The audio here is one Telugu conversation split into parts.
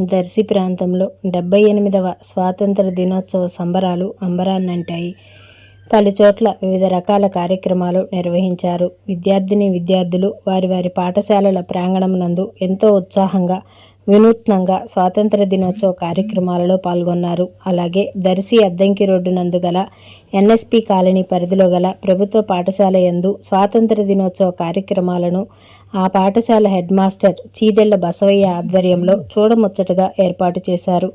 Darsi ప్రాంతంలో డెబ్బై ఎనిమిదవ స్వాతంత్ర దినోత్సవ సంబరాలు అంబరాన్నంటాయి. పలుచోట్ల వివిధ రకాల కార్యక్రమాలు నిర్వహించారు. విద్యార్థిని విద్యార్థులు వారి వారి పాఠశాలల ప్రాంగణం నందు ఎంతో ఉత్సాహంగా వినూత్నంగా స్వాతంత్ర దినోత్సవ కార్యక్రమాలలో పాల్గొన్నారు. అలాగే దర్శి అద్దంకి రోడ్డు నందు గల ఎన్ఎస్పి కాలనీ పరిధిలో గల ప్రభుత్వ పాఠశాల యందు స్వాతంత్ర దినోత్సవ కార్యక్రమాలను ఆ పాఠశాల హెడ్ మాస్టర్ చీదెళ్ళ బసవయ్య ఆధ్వర్యంలో చూడముచ్చటగా ఏర్పాటు చేశారు.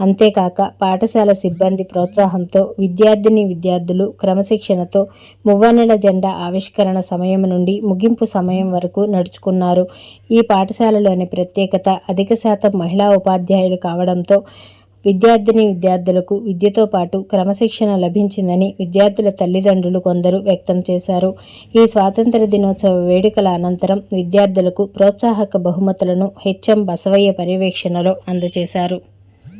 అంతేకాక పాఠశాల సిబ్బంది ప్రోత్సాహంతో విద్యార్థిని విద్యార్థులు క్రమశిక్షణతో మువ్వన్నెల జెండా ఆవిష్కరణ సమయం నుండి ముగింపు సమయం వరకు నడుచుకున్నారు. ఈ పాఠశాలలోని ప్రత్యేకత అధిక శాతం మహిళా ఉపాధ్యాయులు కావడంతో విద్యార్థిని విద్యార్థులకు విద్యతో పాటు క్రమశిక్షణ లభించిందని విద్యార్థుల తల్లిదండ్రులు కొందరు వ్యక్తం చేశారు. ఈ స్వాతంత్ర దినోత్సవ వేడుకల అనంతరం విద్యార్థులకు ప్రోత్సాహక బహుమతులను హెచ్ఎం బసవయ్య పర్యవేక్షణలో అందజేశారు.